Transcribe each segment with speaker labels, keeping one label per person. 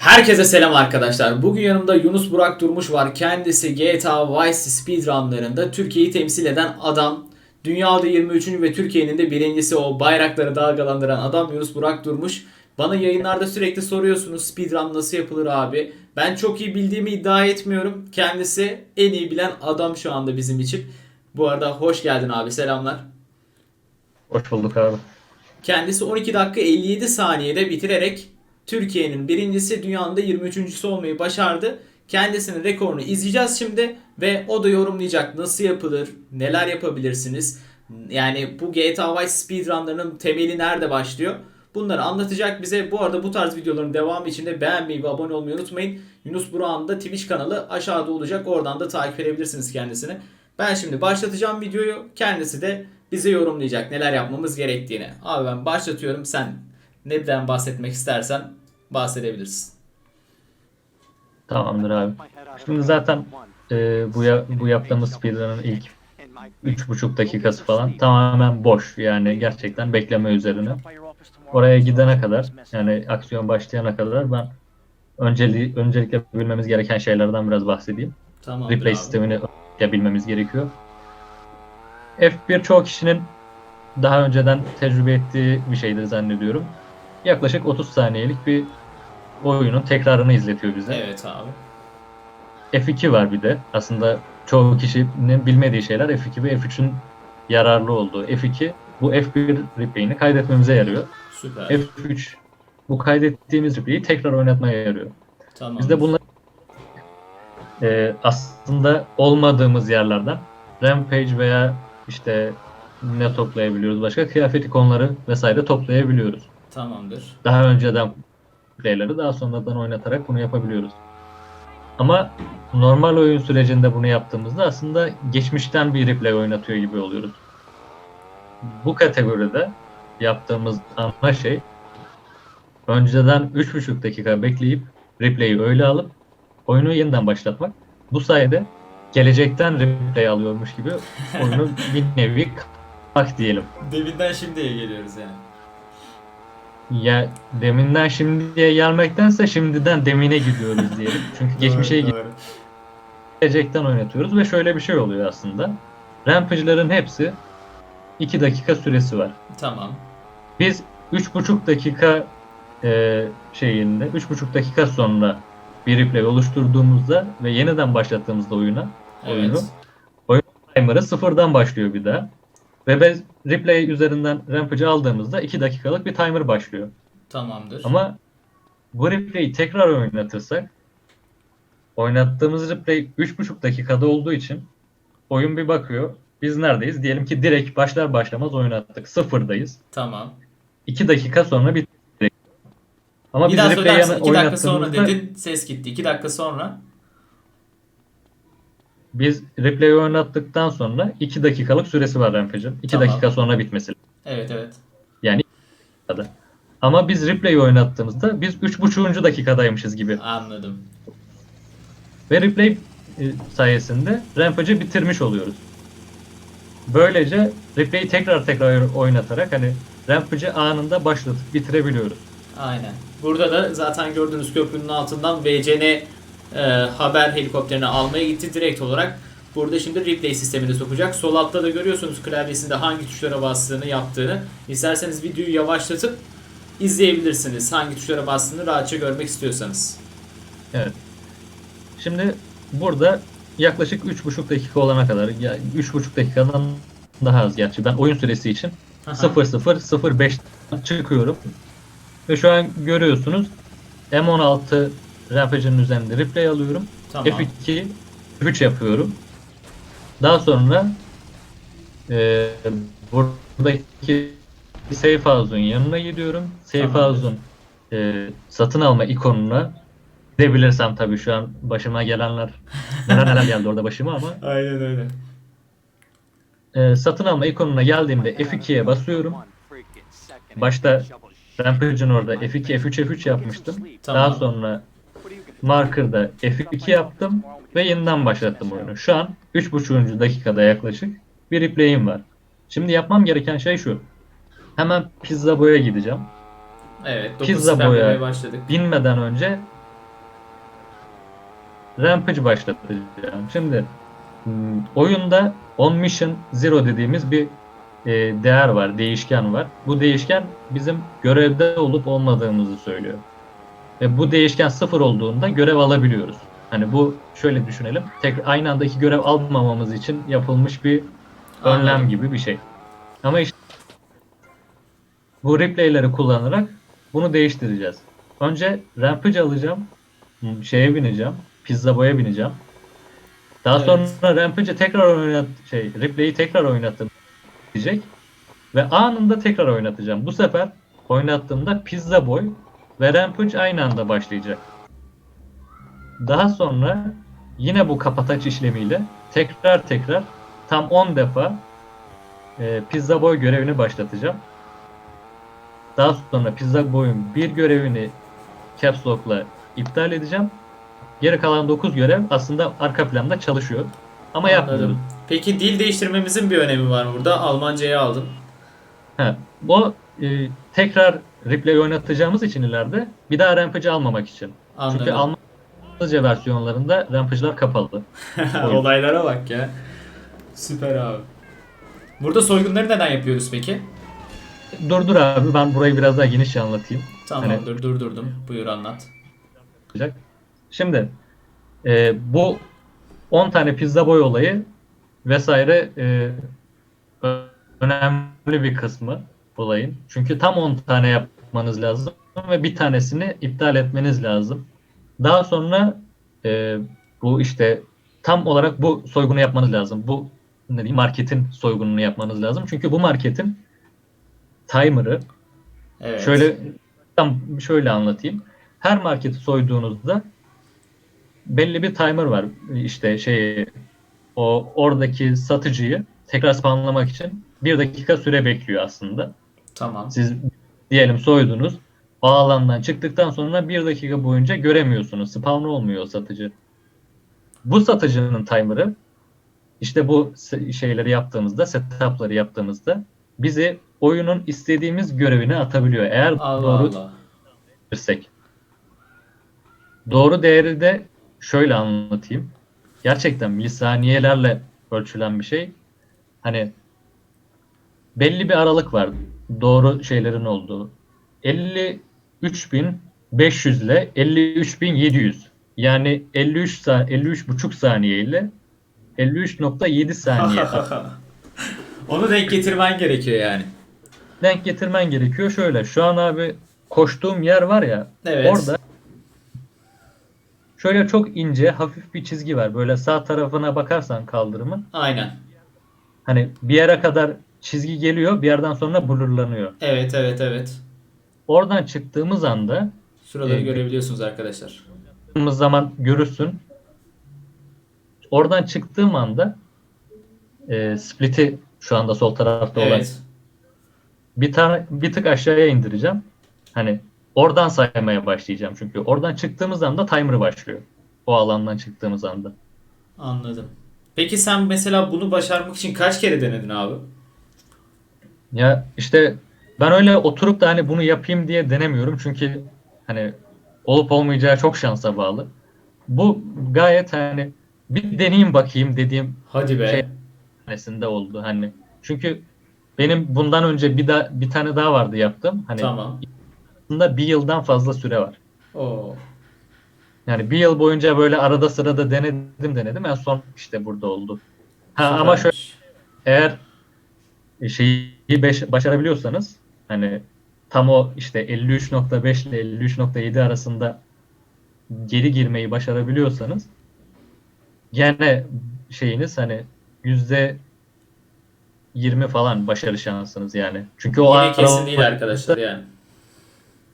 Speaker 1: Herkese selam arkadaşlar. Bugün yanımda Yunus Burak Durmuş var. Kendisi GTA Vice speedrunlarında Türkiye'yi temsil eden adam. Dünyada 23. ve Türkiye'nin de birincisi o bayrakları dalgalandıran adam Yunus Burak Durmuş. Bana yayınlarda sürekli soruyorsunuz speedrun nasıl yapılır abi. Ben çok iyi bildiğimi iddia etmiyorum. Kendisi en iyi bilen adam şu anda bizim için. Bu arada hoş geldin abi selamlar.
Speaker 2: Hoş bulduk abi.
Speaker 1: Kendisi 12 dakika 57 saniyede bitirerek Türkiye'nin birincisi dünyanın da 23.sü olmayı başardı. Kendisinin rekorunu izleyeceğiz şimdi ve o da yorumlayacak nasıl yapılır, neler yapabilirsiniz. Yani bu GTA Vice speedrunlarının temeli nerede başlıyor? Bunları anlatacak bize. Bu arada bu tarz videoların devamı için de beğenmeyi ve abone olmayı unutmayın. Yunus Burak'ın da Twitch kanalı aşağıda olacak. Oradan da takip edebilirsiniz kendisini. Ben şimdi başlatacağım videoyu. Kendisi de bize yorumlayacak neler yapmamız gerektiğini. Abi ben başlatıyorum. Sen neden bahsetmek istersen bahsedebilirsin.
Speaker 2: Tamamdır abi. Şimdi zaten e, bu ya, bu yaptığımız speedrun'ın ilk 3,5 dakikası falan tamamen boş. Yani gerçekten bekleme üzerine. Oraya gidene kadar yani aksiyon başlayana kadar ben önceli, öncelikle bilmemiz gereken şeylerden biraz bahsedeyim.
Speaker 1: Tamamdır
Speaker 2: Replay
Speaker 1: abi.
Speaker 2: sistemini bilmemiz gerekiyor. F1 çoğu kişinin daha önceden tecrübe ettiği bir şeydir zannediyorum. Yaklaşık 30 saniyelik bir oyunun tekrarını izletiyor bize.
Speaker 1: Evet abi.
Speaker 2: F2 var bir de. Aslında çoğu kişinin bilmediği şeyler F2 ve F3'ün yararlı olduğu. F2 bu F1 replay'ini kaydetmemize yarıyor.
Speaker 1: Süper.
Speaker 2: F3 bu kaydettiğimiz replay'i tekrar oynatmaya yarıyor.
Speaker 1: tamam.
Speaker 2: Biz de bunları e, aslında olmadığımız yerlerden Rampage veya işte ne toplayabiliyoruz başka kıyafet ikonları vesaire toplayabiliyoruz.
Speaker 1: Tamamdır.
Speaker 2: Daha önceden playleri daha sonradan oynatarak bunu yapabiliyoruz. Ama normal oyun sürecinde bunu yaptığımızda aslında geçmişten bir replay oynatıyor gibi oluyoruz. Bu kategoride yaptığımız ana şey önceden 3,5 dakika bekleyip replay'i öyle alıp oyunu yeniden başlatmak. Bu sayede gelecekten replay alıyormuş gibi oyunu bir nevi bak diyelim.
Speaker 1: Deminden şimdiye geliyoruz yani.
Speaker 2: Ya deminden şimdiye gelmektense şimdiden demine gidiyoruz diyelim. Çünkü geçmişe
Speaker 1: Doğru, doğru.
Speaker 2: gelecekten oynatıyoruz ve şöyle bir şey oluyor aslında. Rampage'ların hepsi 2 dakika süresi var.
Speaker 1: Tamam.
Speaker 2: Biz 3,5 dakika e, şeyinde 3,5 dakika sonra bir replay oluşturduğumuzda ve yeniden başlattığımızda oyuna oyunu
Speaker 1: Evet.
Speaker 2: timer'ı sıfırdan başlıyor bir daha. Ve biz replay üzerinden Rampage'ı aldığımızda 2 dakikalık bir timer başlıyor.
Speaker 1: Tamamdır.
Speaker 2: Ama bu replay'i tekrar oynatırsak oynattığımız replay 3,5 dakikada olduğu için oyun bir bakıyor. Biz neredeyiz? Diyelim ki direkt başlar başlamaz oynattık. Sıfırdayız.
Speaker 1: Tamam.
Speaker 2: 2 dakika sonra bir ama
Speaker 1: bir
Speaker 2: biz
Speaker 1: daha
Speaker 2: replay'i
Speaker 1: söylersin. 2 dakika sonra dedin ses gitti. 2 dakika sonra.
Speaker 2: Biz replay'i oynattıktan sonra 2 dakikalık süresi var Rampage'ın. 2
Speaker 1: Tamam.
Speaker 2: dakika sonra bitmesi
Speaker 1: Evet evet.
Speaker 2: yani dakikada. Ama biz replay'i oynattığımızda biz 3,5. dakikadaymışız gibi.
Speaker 1: Anladım.
Speaker 2: Ve replay e, sayesinde Rampage'ı bitirmiş oluyoruz. Böylece replay'i tekrar tekrar oynatarak hani Rampage'ı anında başlatıp bitirebiliyoruz.
Speaker 1: Aynen. Burada da zaten gördüğünüz köprünün altından VCN e, haber helikopterini almaya gitti direkt olarak. Burada şimdi replay sistemini sokacak. Sol altta da görüyorsunuz klavyesinde hangi tuşlara bastığını yaptığını. İsterseniz videoyu yavaşlatıp izleyebilirsiniz. Hangi tuşlara bastığını rahatça görmek istiyorsanız.
Speaker 2: Evet. Şimdi burada yaklaşık 3,5 dakika olana kadar, ya 3,5 dakikadan daha az gerçi. Ben oyun süresi için
Speaker 1: Aha.
Speaker 2: 0005 çıkıyorum. Ve şu an görüyorsunuz M16 Rampage'ın üzerinde replay alıyorum.
Speaker 1: Tamam.
Speaker 2: F2 F3 yapıyorum. Daha sonra e, buradaki Safe House'un yanına gidiyorum. Safe
Speaker 1: Tamamdır.
Speaker 2: House'un e, satın alma ikonuna gidebilirsem tabii şu an başıma gelenler neler neler geldi orada başıma ama
Speaker 1: Aynen öyle.
Speaker 2: e, satın alma ikonuna geldiğimde F2'ye basıyorum. Başta Rampage'ın orada F2, F3, F3 yapmıştım.
Speaker 1: Tamam.
Speaker 2: Daha sonra marker'da F2 yaptım ve yeniden başlattım oyunu. Şu an 3.5. dakikada yaklaşık bir replay'im var. Şimdi yapmam gereken şey şu. Hemen pizza boya gideceğim.
Speaker 1: Evet.
Speaker 2: Pizza boya
Speaker 1: başladık.
Speaker 2: Binmeden önce Rampage başlatacağım. Şimdi hmm, oyunda on mission zero dediğimiz bir e, değer var, değişken var. Bu değişken bizim görevde olup olmadığımızı söylüyor. Ve bu değişken sıfır olduğunda görev alabiliyoruz. Hani bu şöyle düşünelim. Tek aynı anda iki görev almamamız için yapılmış bir önlem
Speaker 1: Anladım.
Speaker 2: gibi bir şey. Ama işte bu replayleri kullanarak bunu değiştireceğiz. Önce Rampage alacağım. hmm, Şeye bineceğim. Pizza Boy'a bineceğim. Daha
Speaker 1: Evet.
Speaker 2: sonra Rampage'i tekrar oynat şey replay'i tekrar oynattım diyecek. Ve anında tekrar oynatacağım. Bu sefer oynattığımda Pizza Boy ve Rampage aynı anda başlayacak. Daha sonra yine bu kapataç işlemiyle tekrar tekrar tam 10 defa e, Pizza Boy görevini başlatacağım. Daha sonra Pizza Boy'un bir görevini Caps Lock'la iptal edeceğim. Geri kalan 9 görev aslında arka planda çalışıyor. Ama.
Speaker 1: Anladım. Peki dil değiştirmemizin bir önemi var burada. Almancayı aldın.
Speaker 2: Ha, bu e, tekrar replay oynatacağımız için ileride bir daha Rampage'i almamak için.
Speaker 1: Anladım.
Speaker 2: Çünkü Almanca versiyonlarında Rampage'lar kapalı.
Speaker 1: Olaylara bak ya. Süper abi. Burada soygunları neden yapıyoruz peki?
Speaker 2: Dur dur abi ben burayı biraz daha geniş anlatayım.
Speaker 1: Tamamdır durdurdum. Buyur anlat.
Speaker 2: Şimdi e, bu 10 tane pizza boy olayı vesaire e, önemli bir kısmı olayın. Çünkü tam 10 tane yapmanız lazım ve bir tanesini iptal etmeniz lazım. Daha sonra e, bu işte tam olarak bu soygunu yapmanız lazım. Bu ne diyeyim marketin soygununu yapmanız lazım. Çünkü bu marketin timer'ı
Speaker 1: Evet.
Speaker 2: Şöyle tam şöyle anlatayım. Her marketi soyduğunuzda belli bir timer var. İşte şey o oradaki satıcıyı tekrar spawnlamak için bir dakika süre bekliyor aslında.
Speaker 1: Tamam.
Speaker 2: Siz diyelim soydunuz. O alandan çıktıktan sonra bir dakika boyunca göremiyorsunuz. Spawn olmuyor satıcı. Bu satıcının timer'ı işte bu şeyleri yaptığımızda, setup'ları yaptığımızda bizi oyunun istediğimiz görevine atabiliyor. Eğer
Speaker 1: Allah
Speaker 2: doğru
Speaker 1: Allah.
Speaker 2: Doğru değeri de şöyle anlatayım. Gerçekten milisaniyelerle ölçülen bir şey. Hani belli bir aralık var doğru şeylerin olduğu. 53.500 ile 53.700. Yani 53 sa 53,5 saniye ile 53.7 saniye
Speaker 1: Onu denk getirmen gerekiyor yani.
Speaker 2: denk getirmen gerekiyor. Şöyle şu an abi koştuğum yer var ya
Speaker 1: Evet.
Speaker 2: orada şöyle çok ince hafif bir çizgi var. Böyle sağ tarafına bakarsan kaldırımın
Speaker 1: Aynen.
Speaker 2: hani bir yere kadar çizgi geliyor bir yerden sonra blurlanıyor.
Speaker 1: Evet evet evet.
Speaker 2: Oradan çıktığımız anda
Speaker 1: Şuraları
Speaker 2: Evet.
Speaker 1: görebiliyorsunuz arkadaşlar.
Speaker 2: çıktığımız zaman görürsün. Oradan çıktığım anda e, split'i şu anda sol tarafta olan
Speaker 1: Evet.
Speaker 2: bir tane bir tık aşağıya indireceğim. Hani oradan saymaya başlayacağım çünkü oradan çıktığımız anda timer başlıyor. O alandan çıktığımız anda.
Speaker 1: Anladım. Peki sen mesela bunu başarmak için kaç kere denedin abi?
Speaker 2: Ya işte ben öyle oturup da hani bunu yapayım diye denemiyorum çünkü hani olup olmayacağı çok şansa bağlı. Bu gayet hani bir deneyeyim bakayım dediğim
Speaker 1: Hadi be.
Speaker 2: Şey- tanesinde oldu hani. Çünkü benim bundan önce bir da bir tane daha vardı yaptım. Hani
Speaker 1: Tamam.
Speaker 2: aslında bir yıldan fazla süre var.
Speaker 1: Oo.
Speaker 2: Yani bir yıl boyunca böyle arada sırada denedim denedim. En son işte burada oldu. Ha, ama şöyle eğer beş- başarabiliyorsanız hani tam o işte 53.5 ile 53.7 arasında geri girmeyi başarabiliyorsanız gene şeyiniz hani yüzde 20 falan başarı şansınız yani. Çünkü o
Speaker 1: Yine kesin değil arkadaşlar yani.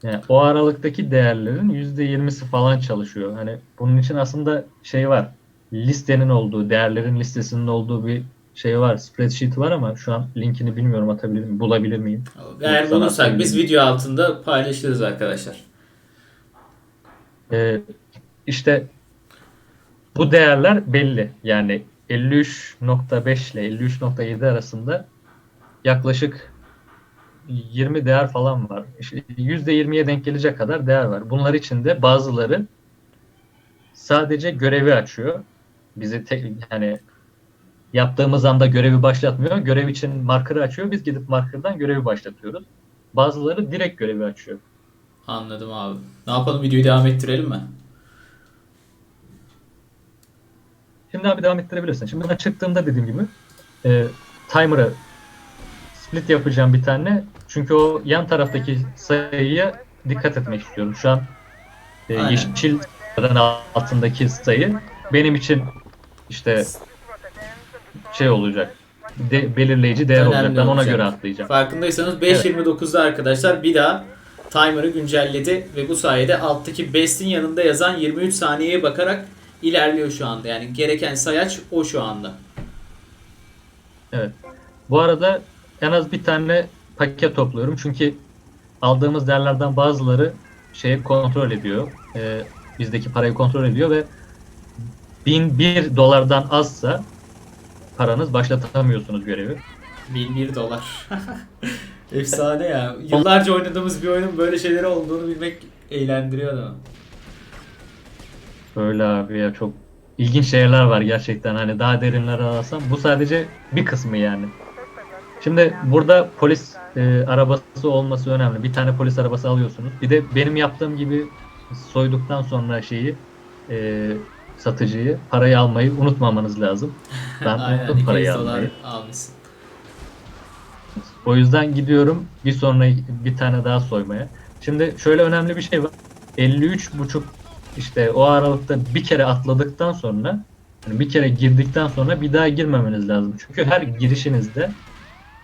Speaker 2: yani o aralıktaki değerlerin %20'si falan çalışıyor. Hani bunun için aslında şey var. Listenin olduğu, değerlerin listesinin olduğu bir şey var. Spreadsheet var ama şu an linkini bilmiyorum atabilir miyim, bulabilir miyim?
Speaker 1: Eğer bulursak biz video altında paylaşırız arkadaşlar.
Speaker 2: Ee, işte bu değerler belli. Yani 53.5 ile 53.7 arasında yaklaşık 20 değer falan var. İşte %20'ye denk gelecek kadar değer var. Bunlar içinde bazıları sadece görevi açıyor. Bizi tek yani yaptığımız anda görevi başlatmıyor. Görev için marker'ı açıyor. Biz gidip marker'dan görevi başlatıyoruz. Bazıları direkt görevi açıyor.
Speaker 1: Anladım abi. Ne yapalım videoyu devam ettirelim mi?
Speaker 2: Şimdi abi devam ettirebilirsin. Şimdi ben çıktığımda dediğim gibi e, timer'ı split yapacağım bir tane. Çünkü o yan taraftaki sayıya dikkat etmek istiyorum. Şu an e,
Speaker 1: Aynen.
Speaker 2: yeşil altındaki sayı benim için işte şey olacak. de- belirleyici değer
Speaker 1: Önemli
Speaker 2: olacak. Ben ona
Speaker 1: olacak.
Speaker 2: göre atlayacağım.
Speaker 1: Farkındaysanız 5.29'da arkadaşlar bir daha timer'ı güncelledi ve bu sayede alttaki best'in yanında yazan 23 saniyeye bakarak ilerliyor şu anda. Yani gereken sayaç o şu anda.
Speaker 2: Evet. Bu arada en az bir tane paket topluyorum. Çünkü aldığımız değerlerden bazıları şeyi kontrol ediyor. Ee, bizdeki parayı kontrol ediyor ve 1001 dolardan azsa paranız başlatamıyorsunuz görevi.
Speaker 1: 1001 dolar. Efsane ya. Yıllarca oynadığımız bir oyunun böyle şeyleri olduğunu bilmek eğlendiriyor adamı.
Speaker 2: Böyle abi ya çok ilginç şeyler var gerçekten. Hani daha derinlere alsam bu sadece bir kısmı yani. Şimdi burada polis e, arabası olması önemli. Bir tane polis arabası alıyorsunuz. Bir de benim yaptığım gibi soyduktan sonra şeyi e, satıcıyı parayı almayı unutmamanız lazım. Ben unuttum
Speaker 1: 200
Speaker 2: parayı almayı.
Speaker 1: almışsın.
Speaker 2: O yüzden gidiyorum bir sonra bir tane daha soymaya. Şimdi şöyle önemli bir şey var. 53 buçuk işte o aralıkta bir kere atladıktan sonra yani bir kere girdikten sonra bir daha girmemeniz lazım. Çünkü her girişinizde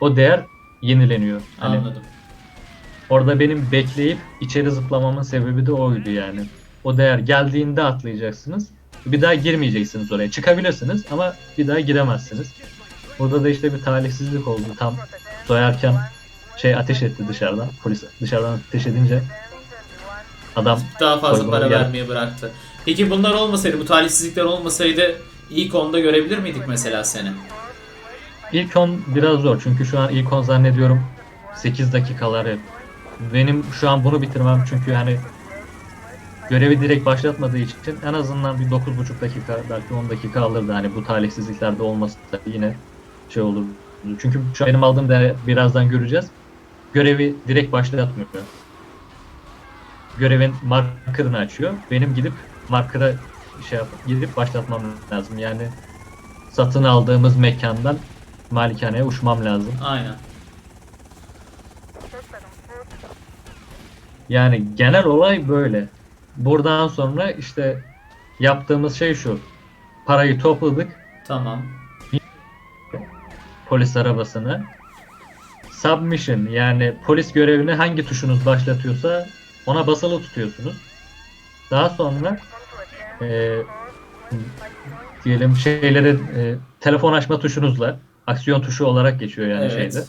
Speaker 2: o değer yenileniyor. Hani
Speaker 1: Anladım.
Speaker 2: orada benim bekleyip içeri zıplamamın sebebi de oydu yani. O değer geldiğinde atlayacaksınız. Bir daha girmeyeceksiniz oraya. Çıkabilirsiniz ama bir daha giremezsiniz. Burada da işte bir talihsizlik oldu. Tam soyarken şey ateş etti dışarıdan. Polis dışarıdan ateş edince adam
Speaker 1: Daha fazla para
Speaker 2: gel-
Speaker 1: vermeye bıraktı. Peki bunlar olmasaydı, bu talihsizlikler olmasaydı ilk onda görebilir miydik mesela seni?
Speaker 2: ilk 10 biraz zor. Çünkü şu an ilk 10 zannediyorum 8 dakikalar hep. Benim şu an bunu bitirmem çünkü hani görevi direkt başlatmadığı için en azından bir 9,5 dakika belki 10 dakika alırdı hani bu talihsizliklerde olması da yine şey olur. Çünkü şu an benim aldığım değer birazdan göreceğiz. Görevi direkt başlatmıyor. Görevin markerını açıyor. Benim gidip markera şey yapıp gidip başlatmam lazım. Yani satın aldığımız mekandan malikaneye uçmam lazım.
Speaker 1: Aynen.
Speaker 2: Yani genel olay böyle. Buradan sonra işte yaptığımız şey şu. Parayı topladık
Speaker 1: Tamam.
Speaker 2: polis arabasını. Submission yani polis görevini hangi tuşunuz başlatıyorsa ona basılı tutuyorsunuz. Daha sonra e, diyelim şeyleri e, telefon açma tuşunuzla aksiyon tuşu olarak geçiyor yani
Speaker 1: evet.
Speaker 2: şeyde.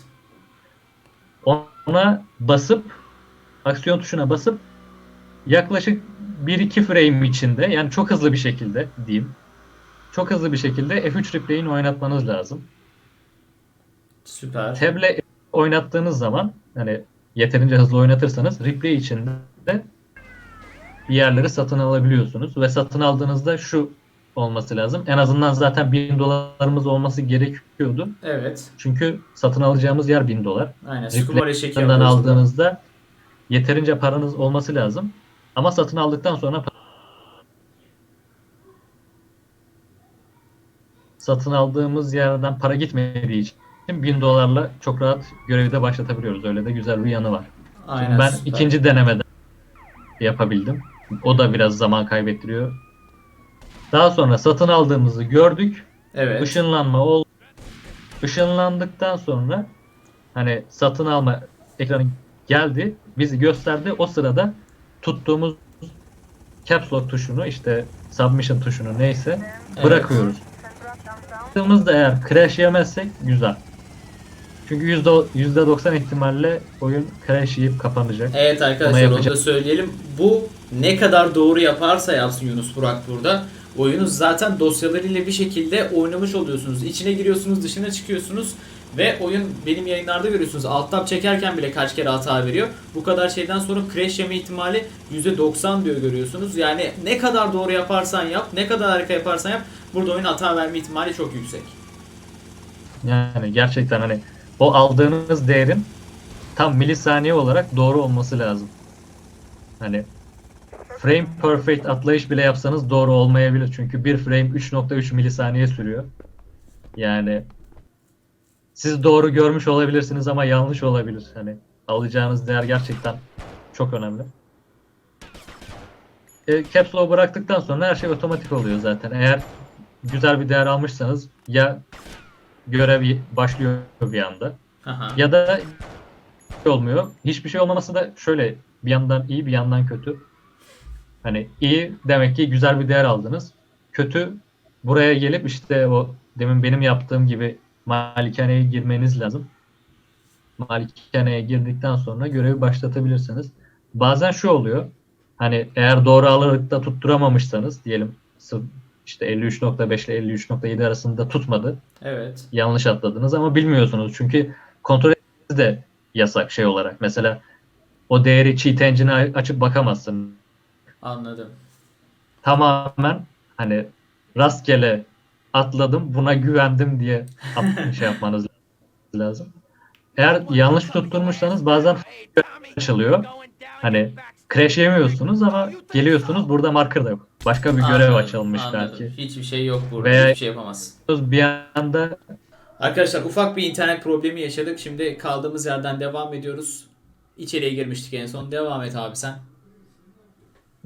Speaker 2: Ona basıp aksiyon tuşuna basıp yaklaşık 1-2 frame içinde yani çok hızlı bir şekilde diyeyim. Çok hızlı bir şekilde F3 replay'ini oynatmanız lazım.
Speaker 1: Süper.
Speaker 2: Tab'le oynattığınız zaman hani yeterince hızlı oynatırsanız replay içinde bir yerleri satın alabiliyorsunuz ve satın aldığınızda şu olması lazım. En azından zaten 1000 dolarımız olması gerekiyordu.
Speaker 1: Evet.
Speaker 2: Çünkü satın alacağımız yer 1000 dolar.
Speaker 1: Aynen. Scuba
Speaker 2: aldığınızda yeterince paranız olması lazım. Ama satın aldıktan sonra satın aldığımız yerden para gitmediği için 1000 dolarla çok rahat görevi de başlatabiliyoruz. Öyle de güzel bir yanı var. Şimdi
Speaker 1: Aynen.
Speaker 2: ben
Speaker 1: süper.
Speaker 2: ikinci denemede yapabildim. O da biraz zaman kaybettiriyor. Daha sonra satın aldığımızı gördük.
Speaker 1: Evet.
Speaker 2: Işınlanma oldu. Işınlandıktan sonra hani satın alma ekranı geldi. Bizi gösterdi. O sırada tuttuğumuz caps lock tuşunu işte submission tuşunu neyse
Speaker 1: Evet.
Speaker 2: bırakıyoruz. Baktığımızda eğer crash yemezsek güzel. Çünkü yüzde 90 ihtimalle oyun crash yiyip kapanacak.
Speaker 1: Evet arkadaşlar onu da söyleyelim. Bu ne kadar doğru yaparsa yapsın Yunus Burak burada. Oyunu zaten dosyalarıyla bir şekilde oynamış oluyorsunuz. İçine giriyorsunuz, dışına çıkıyorsunuz Ve oyun benim yayınlarda görüyorsunuz alt tab çekerken bile kaç kere hata veriyor. Bu kadar şeyden sonra crash yeme ihtimali %90 diyor görüyorsunuz. Yani ne kadar doğru yaparsan yap, ne kadar harika yaparsan yap burada oyun hata verme ihtimali çok yüksek.
Speaker 2: Yani gerçekten hani o aldığınız değerin tam milisaniye olarak doğru olması lazım. Hani frame perfect atlayış bile yapsanız doğru olmayabilir. Çünkü bir frame 3.3 milisaniye sürüyor. Yani siz doğru görmüş olabilirsiniz ama yanlış olabilir. Hani alacağınız değer gerçekten çok önemli. E, caps lock bıraktıktan sonra her şey otomatik oluyor zaten. Eğer güzel bir değer almışsanız ya görev başlıyor bir anda
Speaker 1: Aha.
Speaker 2: ya da olmuyor. Hiçbir şey olmaması da şöyle bir yandan iyi bir yandan kötü. Hani iyi demek ki güzel bir değer aldınız. Kötü buraya gelip işte o demin benim yaptığım gibi malikaneye girmeniz lazım. Malikaneye girdikten sonra görevi başlatabilirsiniz. Bazen şu oluyor. Hani eğer doğru aralıkta tutturamamışsanız diyelim işte 53.5 ile 53.7 arasında tutmadı
Speaker 1: Evet.
Speaker 2: yanlış atladınız ama bilmiyorsunuz. Çünkü kontrol etmeniz de yasak şey olarak. Mesela o değeri cheat engine'e açıp bakamazsın.
Speaker 1: Anladım.
Speaker 2: Tamamen hani rastgele atladım buna güvendim diye at- şey yapmanız lazım. Eğer yanlış tutturmuşsanız bazen açılıyor. Hani crash yemiyorsunuz ama geliyorsunuz burada marker da yok. Başka bir görev
Speaker 1: Anladım,
Speaker 2: açılmış
Speaker 1: anladım.
Speaker 2: belki.
Speaker 1: Hiçbir şey yok burada.
Speaker 2: Veya-
Speaker 1: Hiçbir şey yapamaz.
Speaker 2: Bir anda
Speaker 1: Arkadaşlar ufak bir internet problemi yaşadık. Şimdi kaldığımız yerden devam ediyoruz. İçeriye girmiştik en son. Devam et abi sen.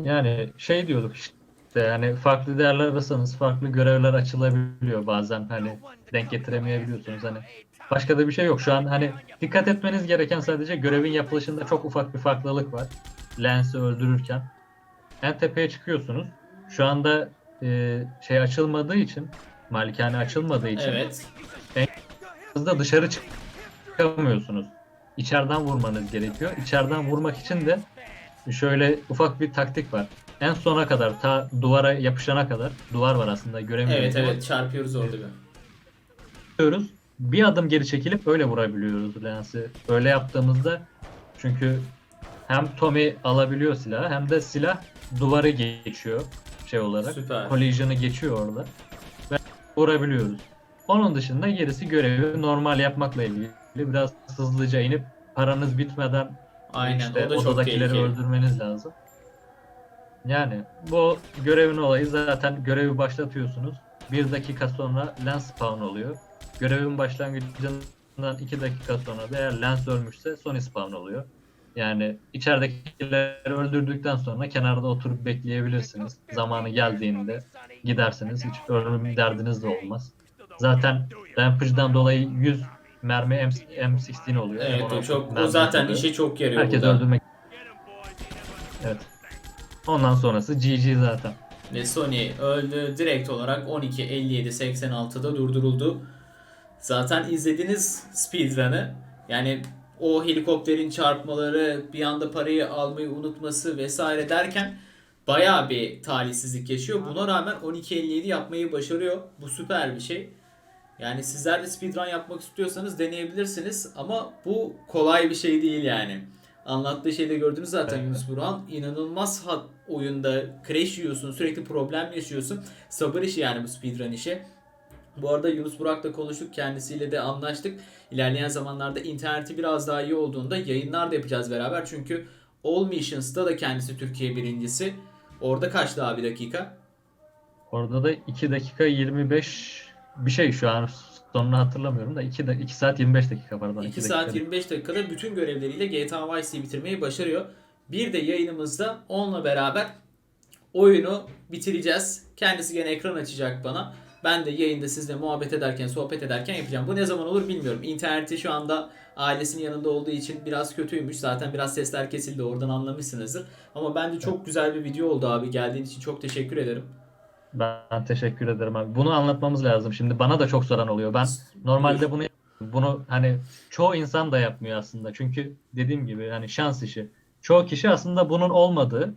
Speaker 2: Yani şey diyorduk işte yani farklı değerler ararsanız farklı görevler açılabiliyor bazen hani denk getiremeyebiliyorsunuz hani başka da bir şey yok şu an hani dikkat etmeniz gereken sadece görevin yapılışında çok ufak bir farklılık var Lens'i öldürürken en tepeye çıkıyorsunuz şu anda e, şey açılmadığı için malikane açılmadığı için
Speaker 1: Evet.
Speaker 2: hızda dışarı çıkamıyorsunuz. İçeriden vurmanız gerekiyor. İçeriden vurmak için de şöyle ufak bir taktik var. En sona kadar ta duvara yapışana kadar duvar var aslında göremiyoruz.
Speaker 1: Evet evet çarpıyoruz orada bir.
Speaker 2: vuruyoruz. Bir adım geri çekilip öyle vurabiliyoruz lensi. Öyle yaptığımızda çünkü hem Tommy alabiliyor silahı hem de silah duvarı geçiyor şey olarak.
Speaker 1: Süper.
Speaker 2: Collision'ı geçiyor orada. Ve vurabiliyoruz. Onun dışında gerisi görevi normal yapmakla ilgili. Biraz hızlıca inip paranız bitmeden
Speaker 1: Aynen
Speaker 2: işte
Speaker 1: o da çok
Speaker 2: odadakileri
Speaker 1: tehlikeli.
Speaker 2: öldürmeniz lazım. Yani bu görevin olayı zaten görevi başlatıyorsunuz. Bir dakika sonra lens spawn oluyor. Görevin başlangıcından iki dakika sonra da eğer lens ölmüşse Sony spawn oluyor. Yani içeridekileri öldürdükten sonra kenarda oturup bekleyebilirsiniz. Zamanı geldiğinde gidersiniz. Hiç ölüm derdiniz de olmaz. Zaten Rampage'dan dolayı 100 mermi M- M16 oluyor.
Speaker 1: Evet o
Speaker 2: M16
Speaker 1: çok o zaten
Speaker 2: oluyor.
Speaker 1: işe çok yarıyor
Speaker 2: Herkes
Speaker 1: burada.
Speaker 2: öldürmek. Evet. Ondan sonrası GG zaten.
Speaker 1: Ve Sony öldü. Direkt olarak 12 57 86'da durduruldu. Zaten izlediğiniz speedrun'ı yani o helikopterin çarpmaları, bir anda parayı almayı unutması vesaire derken bayağı bir talihsizlik yaşıyor. Buna rağmen 12.57 yapmayı başarıyor. Bu süper bir şey. Yani sizler de speedrun yapmak istiyorsanız deneyebilirsiniz ama bu kolay bir şey değil yani. Anlattığı şeyde gördünüz zaten. Yunus Burhan. İnanılmaz hat oyunda crash yiyorsun, sürekli problem yaşıyorsun. Sabır işi yani bu speedrun işi. Bu arada Yunus Burak'la konuştuk. Kendisiyle de anlaştık. İlerleyen zamanlarda interneti biraz daha iyi olduğunda yayınlar da yapacağız beraber. Çünkü All Missions'ta da kendisi Türkiye birincisi. Orada kaçtı abi dakika?
Speaker 2: Orada da 2 dakika 25 bir şey şu an sonunu hatırlamıyorum da 2 2 saat 25 dakika pardon.
Speaker 1: 2
Speaker 2: iki
Speaker 1: saat
Speaker 2: dakika.
Speaker 1: 25 dakikada bütün görevleriyle GTA Vice City'yi bitirmeyi başarıyor. Bir de yayınımızda onunla beraber oyunu bitireceğiz. Kendisi gene ekran açacak bana. Ben de yayında sizle muhabbet ederken, sohbet ederken yapacağım. Bu ne zaman olur bilmiyorum. İnterneti şu anda ailesinin yanında olduğu için biraz kötüymüş. Zaten biraz sesler kesildi. Oradan anlamışsınızdır. Ama bence çok güzel bir video oldu abi. Geldiğin için çok teşekkür ederim.
Speaker 2: Ben teşekkür ederim abi. Bunu anlatmamız lazım. Şimdi bana da çok soran oluyor. Ben normalde bunu bunu hani çoğu insan da yapmıyor aslında. Çünkü dediğim gibi hani şans işi. Çoğu kişi aslında bunun olmadığı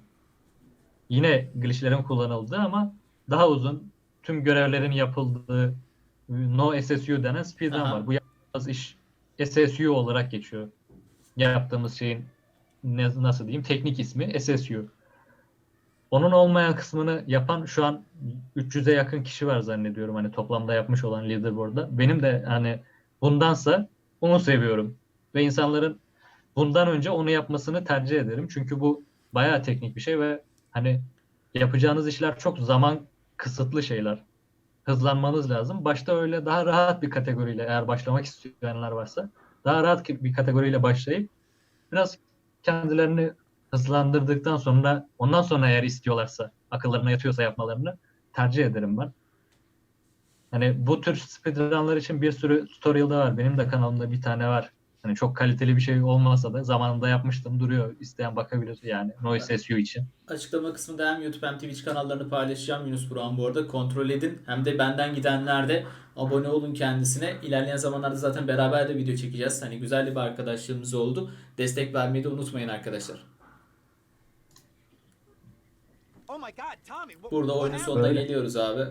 Speaker 2: yine glitchlerin kullanıldığı ama daha uzun tüm görevlerin yapıldığı no SSU denen speedrun
Speaker 1: Aha.
Speaker 2: var. Bu az iş SSU olarak geçiyor. Yaptığımız şeyin ne, nasıl diyeyim teknik ismi SSU. Onun olmayan kısmını yapan şu an 300'e yakın kişi var zannediyorum hani toplamda yapmış olan leaderboard'da. Benim de hani bundansa onu seviyorum. Ve insanların bundan önce onu yapmasını tercih ederim. Çünkü bu bayağı teknik bir şey ve hani yapacağınız işler çok zaman kısıtlı şeyler. Hızlanmanız lazım. Başta öyle daha rahat bir kategoriyle eğer başlamak isteyenler varsa daha rahat bir kategoriyle başlayıp biraz kendilerini hızlandırdıktan sonra ondan sonra eğer istiyorlarsa akıllarına yatıyorsa yapmalarını tercih ederim ben. Hani bu tür speedrunlar için bir sürü tutorial da var. Benim de kanalımda bir tane var. Hani çok kaliteli bir şey olmasa da zamanında yapmıştım duruyor. İsteyen bakabilir yani Noise SU için.
Speaker 1: Açıklama kısmında hem YouTube hem Twitch kanallarını paylaşacağım Yunus Burak'ın bu arada. Kontrol edin. Hem de benden gidenler de abone olun kendisine. İlerleyen zamanlarda zaten beraber de video çekeceğiz. Hani güzel bir arkadaşlığımız oldu. Destek vermeyi de unutmayın arkadaşlar.
Speaker 3: Oh
Speaker 1: Burada oyunun sonuna geliyoruz abi.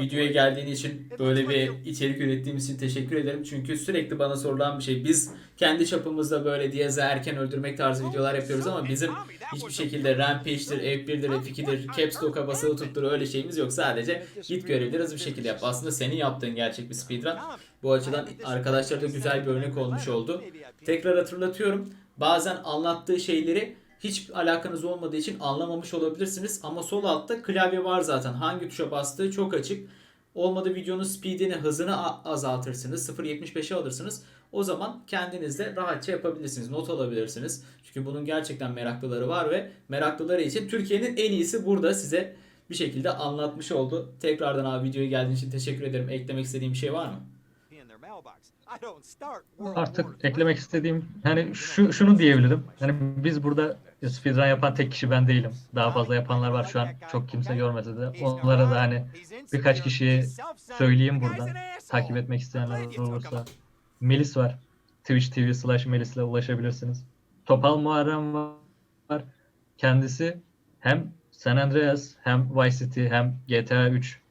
Speaker 1: Videoya geldiğin için böyle bir içerik ürettiğimiz için teşekkür ederim. Çünkü sürekli bana sorulan bir şey. Biz kendi çapımızda böyle Diaz'ı erken öldürmek tarzı videolar yapıyoruz ama bizim hiçbir şekilde Rampage'dir, F1'dir, F2'dir, Caps Lock'a basılı tuttur öyle şeyimiz yok. Sadece git görevleri hızlı bir şekilde yap. Aslında senin yaptığın gerçek bir speedrun. Bu açıdan arkadaşlara da güzel bir örnek olmuş oldu. Tekrar hatırlatıyorum. Bazen anlattığı şeyleri hiç alakanız olmadığı için anlamamış olabilirsiniz. Ama sol altta klavye var zaten. Hangi tuşa bastığı çok açık. Olmadı videonun speedini, hızını azaltırsınız. 0.75'e alırsınız. O zaman kendiniz de rahatça yapabilirsiniz. Not alabilirsiniz. Çünkü bunun gerçekten meraklıları var ve meraklıları için Türkiye'nin en iyisi burada size bir şekilde anlatmış oldu. Tekrardan abi videoya geldiğin için teşekkür ederim. Eklemek istediğim bir şey var mı?
Speaker 2: Artık eklemek istediğim hani şu şunu diyebilirim. Hani biz burada speedrun yapan tek kişi ben değilim. Daha fazla yapanlar var şu an. Çok kimse görmese de. Onlara da hani birkaç kişiye söyleyeyim buradan. Takip etmek isteyenler olursa. Melis var. Twitch TV slash Melis'le ulaşabilirsiniz. Topal Muharrem var. Kendisi hem San Andreas hem Vice City hem GTA 3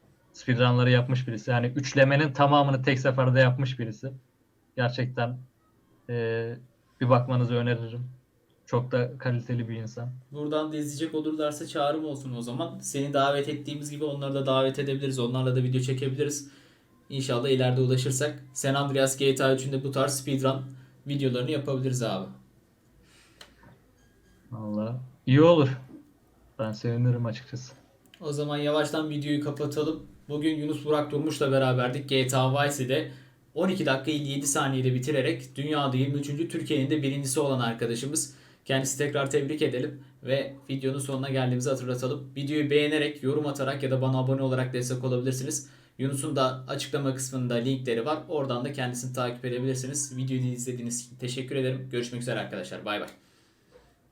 Speaker 2: speedrunları yapmış birisi. Yani üçlemenin tamamını tek seferde yapmış birisi. Gerçekten eee, bir bakmanızı öneririm. Çok da kaliteli bir insan.
Speaker 1: Buradan da izleyecek olurlarsa çağrım olsun o zaman. Seni davet ettiğimiz gibi onları da davet edebiliriz. Onlarla da video çekebiliriz. İnşallah ileride ulaşırsak San Andreas GTA 3'ün de bu tarz speedrun videolarını yapabiliriz abi.
Speaker 2: Valla iyi olur. Ben sevinirim açıkçası.
Speaker 1: O zaman yavaştan videoyu kapatalım. Bugün Yunus Burak Durmuş'la beraberdik. GTA Vice'de 12 dakika 57 saniyede bitirerek dünyada 23. Türkiye'nin de birincisi olan arkadaşımız. Kendisi tekrar tebrik edelim ve videonun sonuna geldiğimizi hatırlatalım. Videoyu beğenerek, yorum atarak ya da bana abone olarak destek olabilirsiniz. Yunus'un da açıklama kısmında linkleri var. Oradan da kendisini takip edebilirsiniz. Videoyu izlediğiniz için teşekkür ederim. Görüşmek üzere arkadaşlar. Bay bay.